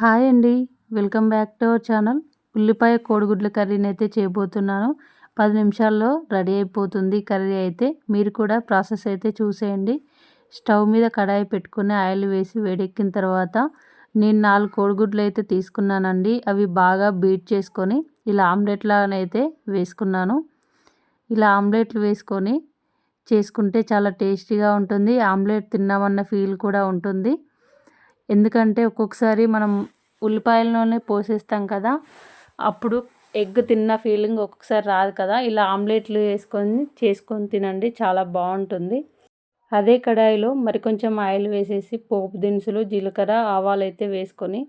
Hi అండి. Welcome back to our channel. ఉల్లిపాయ కోడిగుడ్ల కర్రీని అయితే చేయబోతున్నాను. పది నిమిషాల్లో రెడీ అయిపోతుంది కర్రీ అయితే. మీరు కూడా ప్రాసెస్ అయితే చూసేయండి. స్టవ్ మీద కడాయి పెట్టుకుని ఆయిల్ వేసి వేడెక్కిన తర్వాత నేను నాలుగు కోడిగుడ్లు అయితే తీసుకున్నానండి. అవి బాగా బీట్ చేసుకొని ఇలా ఆమ్లెట్లానైతే వేసుకున్నాను. ఇలా ఆమ్లెట్లు వేసుకొని చేసుకుంటే చాలా టేస్టీగా ఉంటుంది. ఆమ్లెట్ తిన్నామన్న ఫీల్ కూడా ఉంటుంది. ఎందుకంటే ఒక్కొక్కసారి మనం ఉల్లిపాయలలోనే పోసేస్తాం కదా అప్పుడు ఎగ్ తిన్న ఫీలింగ్ ఒక్కొక్కసారి రాదు కదా. ఇలా ఆమ్లెట్లు వేసుకొని చేసుకొని తినండి చాలా బాగుంటుంది. అదే కడాయిలో మరి కొంచెం ఆయిల్ వేసేసి పోపు దినుసులు జీలకర్ర ఆవాలు అయితే వేసుకొని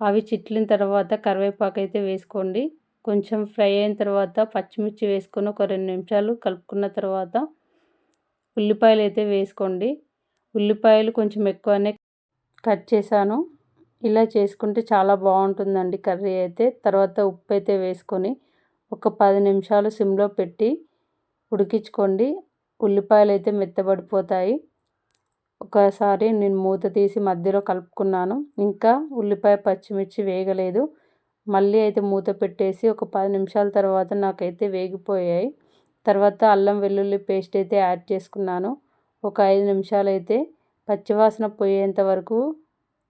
అవి చిట్లిన తర్వాత కరివేపాకు అయితే వేసుకోండి. కొంచెం ఫ్రై అయిన తర్వాత పచ్చిమిర్చి వేసుకొని ఒక రెండు నిమిషాలు కలుపుకున్న తర్వాత ఉల్లిపాయలు అయితే వేసుకోండి. ఉల్లిపాయలు కొంచెం ఎక్కువనే కట్ చేశాను. ఇలా చేసుకుంటే చాలా బాగుంటుందండి కర్రీ అయితే. తర్వాత ఉప్పు అయితే వేసుకొని ఒక పది నిమిషాలు సిమ్లో పెట్టి ఉడికించుకోండి. ఉల్లిపాయలు అయితే మెత్తబడిపోతాయి. ఒకసారి నేను మూత తీసి మధ్యలో కలుపుకున్నాను. ఇంకా ఉల్లిపాయ పచ్చిమిర్చి వేగలేదు. మళ్ళీ అయితే మూత పెట్టేసి ఒక పది నిమిషాల తర్వాత నాకైతే వేగిపోయాయి. తర్వాత అల్లం వెల్లుల్లి పేస్ట్ అయితే యాడ్ చేసుకున్నాను. ఒక ఐదు నిమిషాలు అయితే పచ్చివాసన పోయేంత వరకు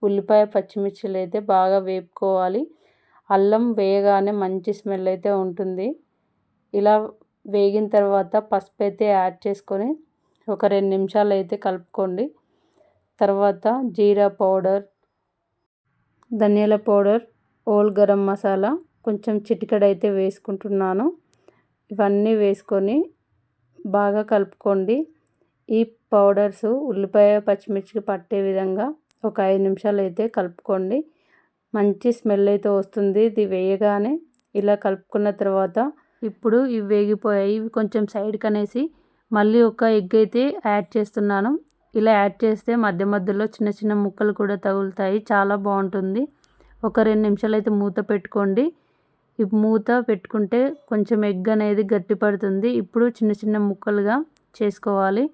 ఉల్లిపాయ పచ్చిమిర్చిలు అయితే బాగా వేపుకోవాలి. అల్లం వేయగానే మంచి స్మెల్ అయితే ఉంటుంది. ఇలా వేగిన తర్వాత పసుపు అయితే యాడ్ చేసుకొని ఒక రెండు నిమిషాలు అయితే కలుపుకోండి. తర్వాత జీరా పౌడర్ ధనియాల పౌడర్ ఓల్ గరం మసాలా కొంచెం చిటికడైతే వేసుకుంటున్నాను. ఇవన్నీ వేసుకొని బాగా కలుపుకోండి. ఈ పౌడర్స్ ఉల్లిపాయ పచ్చిమిర్చికి పట్టే విధంగా ఒక ఐదు నిమిషాలు అయితే కలుపుకోండి. మంచి స్మెల్ అయితే వస్తుంది. ఇది వేయగానే ఇలా కలుపుకున్న తర్వాత ఇప్పుడు ఇవి వేగిపోయాయి. ఇవి కొంచెం సైడ్కి అనేసి మళ్ళీ ఒక ఎగ్ అయితే యాడ్ చేస్తున్నాను. ఇలా యాడ్ చేస్తే మధ్య మధ్యలో చిన్న చిన్న ముక్కలు కూడా తగులుతాయి. చాలా బాగుంటుంది. ఒక రెండు నిమిషాలు అయితే మూత పెట్టుకోండి. ఈ మూత పెట్టుకుంటే కొంచెం ఎగ్ అనేది గట్టి పడుతుంది ఇప్పుడు చిన్న చిన్న ముక్కలుగా చేసుకోవాలి.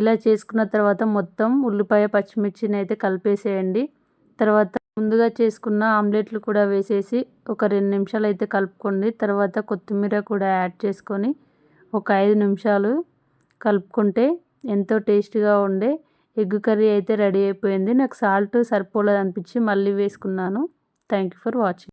ఇలా చేసుకున్న తర్వాత మొత్తం ఉల్లిపాయ పచ్చిమిర్చిని అయితే కలిపేసేయండి. తర్వాత ముందుగా చేసుకున్న ఆమ్లెట్లు కూడా వేసేసి ఒక రెండు నిమిషాలు అయితే కలుపుకోండి. తర్వాత కొత్తిమీర కూడా యాడ్ చేసుకొని ఒక ఐదు నిమిషాలు కలుపుకుంటే ఎంతో టేస్ట్గా ఉండే ఎగ్ కర్రీ అయితే రెడీ అయిపోయింది. నాకు సాల్ట్ సరిపోలేదు అనిపించి మళ్ళీ వేసుకున్నాను. Thank you for watching.